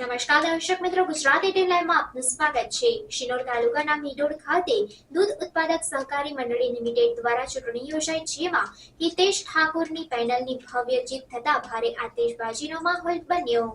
નમસ્કાર દર્શક મિત્રો, ગુજરાત એટીન લાઈવમાં આપનું સ્વાગત છે. શિનોર તાલુકાના મીડોડ ખાતે દૂધ ઉત્પાદક સહકારી મંડળી લિમિટેડ દ્વારા ચૂંટણી યોજાઈ, જેમાં હિતેશ ઠાકોરની પેનલની ભવ્ય જીત થતા ભારે આતેશબાજીનો માહોલ બન્યો.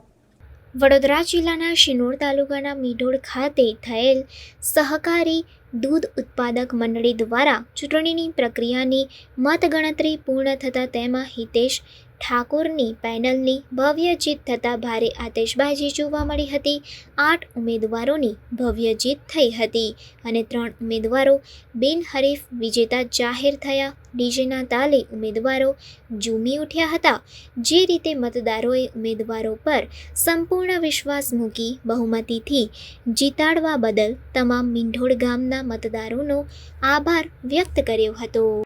વડોદરા જિલ્લાના શિનોર તાલુકાના મીડોડ ખાતે થયેલ સહકારી દૂધ ઉત્પાદક મંડળી દ્વારા ચૂંટણીની પ્રક્રિયાની મતગણતરી પૂર્ણ થતાં તેમાં હિતેશ ઠાકોરની પેનલની ભવ્ય જીત થતાં ભારે આતશબાજી જોવા મળી હતી. આઠ ઉમેદવારોની ભવ્ય જીત થઈ હતી અને ત્રણ ઉમેદવારો બિનહરીફ વિજેતા જાહેર થયા. ડીજેના તાલે ઉમેદવારો ઝૂમી ઉઠ્યા હતા. જે રીતે મતદારોએ ઉમેદવારો પર સંપૂર્ણ વિશ્વાસ મૂકી બહુમતીથી જીતાડવા બદલ તમામ મીંઢોળ ગામના મતદારોનો આભાર વ્યક્ત કર્યો હતો.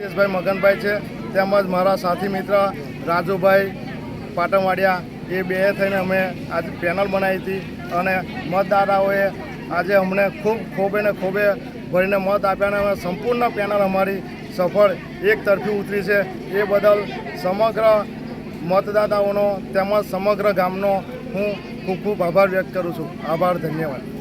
હિતેશભાઈ મગનભાઈ છે, તેમજ મારા સાથી મિત્ર રાજુભાઈ પાટણવાડિયા, એ બે થઈને અમે આજે પેનલ બનાવી હતી અને મતદાતાઓએ આજે અમને ખૂબ, ખોબે ને ખોબે ભરીને મત આપ્યા અને સંપૂર્ણ પેનલ અમારી સફળ એક તરફી ઉતરી છે. એ બદલ સમગ્ર મતદાતાઓનો તેમજ સમગ્ર ગામનો હું ખૂબ ખૂબ આભાર વ્યક્ત કરું છું. આભાર, ધન્યવાદ.